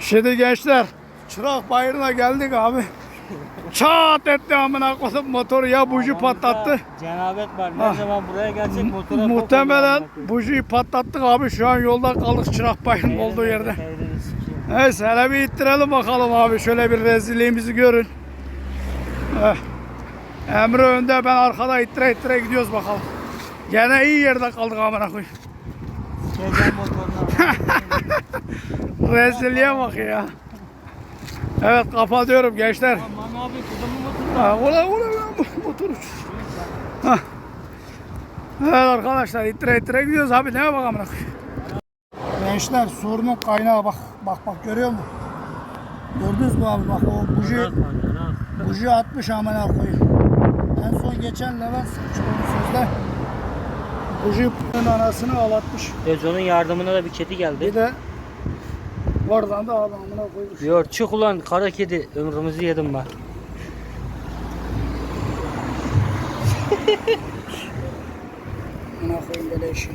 Şimdi gençler Çırak Bayırı'na geldik abi. Çat etti amına koyup motoru ya buji patlattı. Cenabet var. Ne Ha. zaman buraya gelsek motora Muhtemelen bujiyi patlattık abi. Şu an yolda kaldık Çırak koyayım. olduğu yerde. Neyse hele bir ittirelim bakalım abi. Şöyle bir rezilliğimizi görün. Eh. Emre önde ben arkada ittire ittire gidiyoruz bakalım. Gene iyi yerde kaldık amına koyayım. Gezen motoruna. Rezilliğe bak ya. Evet kapatıyorum gençler. Aman abi tuttu? Ha, ulan ulan motor. Evet arkadaşlar ittire ittire gidiyoruz abi ne bak amına koyayım. Gençler sorunun kaynağı bak bak bak görüyor musun? Gördünüz mü abi bak o buji buji atmış amına koyayım. En son geçen Levent sıkmış onu sözde. Buji'nin anasını ağlatmış. Ezo'nun yardımına da bir kedi Bir geldi. de oradan da adamına koymuş. Diyor çık ulan kara kedi ömrümüzü yedim ben. Amına koyayım böyle işin.